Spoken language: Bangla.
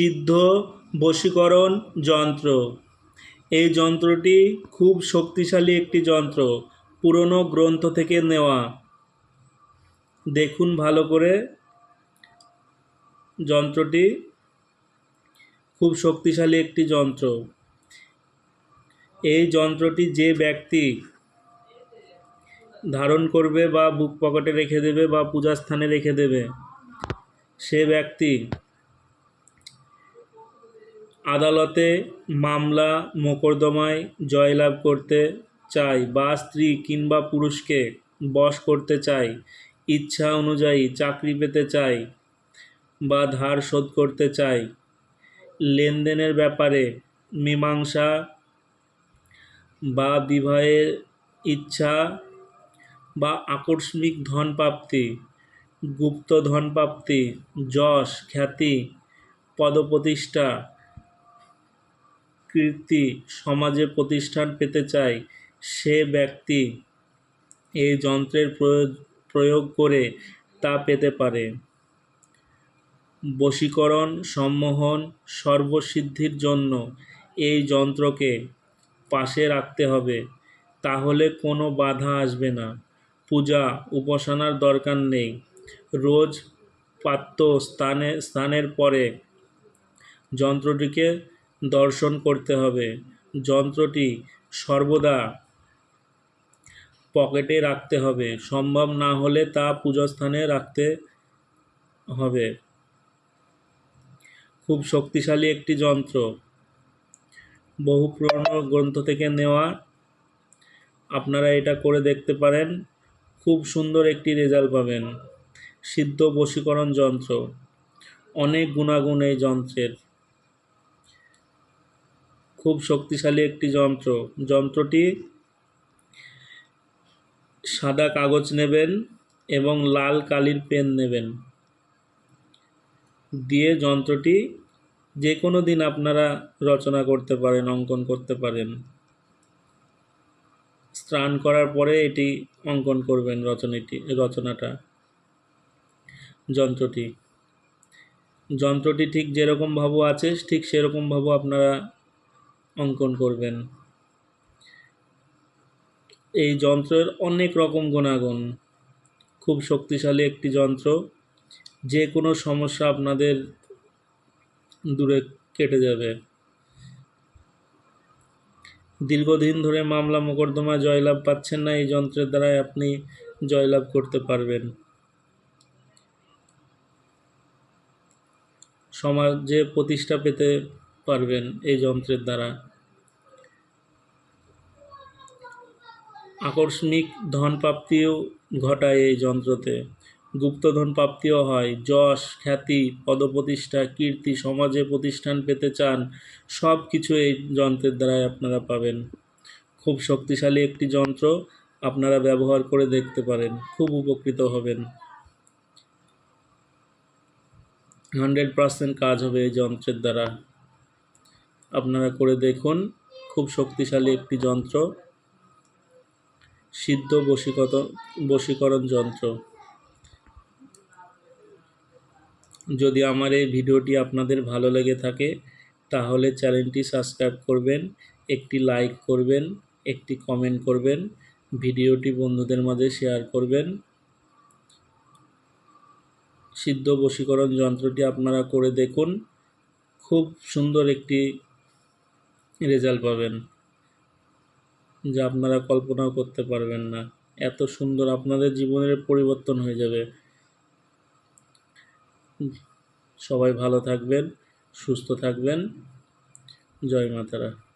সিদ্ধ বশীকরণ যন্ত্র। এই যন্ত্রটি খুব শক্তিশালী একটি যন্ত্র, পুরনো গ্রন্থ থেকে নেওয়া। দেখুন ভালো করে। যন্ত্রটি খুব শক্তিশালী একটি যন্ত্র। এই যন্ত্রটি যে ব্যক্তি ধারণ করবে বা বুক পকেটে রেখে দেবে বা পূজা স্থানে রেখে দেবে, সে ব্যক্তি আদালতে মামলা, মোকদ্দমায় জয়লাভ করতে চায় বা স্ত্রী কিংবা পুরুষকে বশ করতে চায় ইচ্ছা অনুযায়ী চাকরি পেতে চায় বা ধার শোধ করতে চায় লেনদেনের ব্যাপারে মীমাংসা বা বিবাহের ইচ্ছা বা আকস্মিক ধন প্রাপ্তি গুপ্ত ধন প্রাপ্তি যশ, খ্যাতি, পদপ্রতিষ্ঠা কীর্তি সমাজে প্রতিষ্ঠান পেতে চায়, সে ব্যক্তি এই যন্ত্রের প্রয়োগ প্রয়োগ করে তা পেতে পারে। বশীকরণ, সম্মোহন, সর্বসিদ্ধির জন্য এই যন্ত্রকে পাশে রাখতে হবে, তাহলে কোনো বাধা আসবে না। পূজা, উপাসনার দরকার নেই। রোজ পাত্র স্থানে স্থানের পরে যন্ত্রটিকে দর্শন করতে হবে। যন্ত্রটি সর্বদা পকেটে রাখতে হবে। সম্ভব না হলে তা পূজাস্থানে রাখতে হবে। খুব শক্তিশালী একটি যন্ত্র। বহু পুরনো গ্রন্থ থেকে নেওয়া। আপনারা এটা করে দেখতে পারেন। খুব সুন্দর একটি রেজাল্ট পাবেন। সিদ্ধ বশীকরণ যন্ত্র। অনেক গুণাগুণ এই যন্ত্রের। খুব শক্তিশালী একটি যন্ত্র। যন্ত্রটি সাদা কাগজ নেবেন এবং লাল কালির পেন নেবেন। দিয়ে যন্ত্রটি যে কোনো দিন আপনারা রচনা করতে পারেন, অঙ্কন করতে পারেন। স্নান করার পরে এটি অঙ্কন করবেন রচনাটি, রচনাটা, যন্ত্রটি। যন্ত্রটি ঠিক যেরকম ভাবো আছে, ঠিক সেরকম ভাবো আপনারা অঙ্কন করবেন। এই যন্ত্রের অনেক রকম গুণাগুণ। খুব শক্তিশালী একটি যন্ত্র। যে কোনো সমস্যা আপনাদের দূরে কেটে যাবে। দীর্ঘদিন ধরে মামলা মোকদ্দমা জয়লাভ পাচ্ছেন না এই যন্ত্রের দ্বারাই আপনি জয়লাভ করতে পারবেন। সমাজে প্রতিষ্ঠা পেতে পারবেন এই যন্ত্রের দ্বারা। আকস্মিক ধন প্রাপ্তিও ঘটায় এই যন্ত্রতে। গুপ্তধন প্রাপ্তিও হয়। যশ, খ্যাতি, পদপ্রতিষ্ঠা, কীর্তি, সমাজে প্রতিষ্ঠান পেতে চান সব কিছু এই যন্ত্রের দ্বারাই আপনারা পাবেন। খুব শক্তিশালী একটি যন্ত্র আপনারা ব্যবহার করে দেখতে পারেন। খুব উপকৃত হবেন। হান্ড্রেড পারসেন্ট কাজ হবে এই যন্ত্রের দ্বারা। আপনারা করে দেখুন, খুব শক্তিশালী একটি যন্ত্র। সিদ্ধ বশীকত বশীকরণ যন্ত্র। যদি আমার এই ভিডিওটি আপনাদের ভালো লেগে থাকে, তাহলে চ্যানেলটি সাবস্ক্রাইব করবেন, একটি লাইক করবেন, একটি কমেন্ট করবেন, ভিডিওটি বন্ধুদের মাঝে শেয়ার করবেন। সিদ্ধ বশীকরণ যন্ত্রটি আপনারা করে দেখুন, খুব সুন্দর একটি রেজাল্ট পাবেন। যা আপনারা কল্পনাও করতে পারবেন না। এত সুন্দর আপনাদের জীবনের পরিবর্তন হয়ে যাবে। সবাই ভালো থাকবেন, সুস্থ থাকবেন। জয় মাতারা।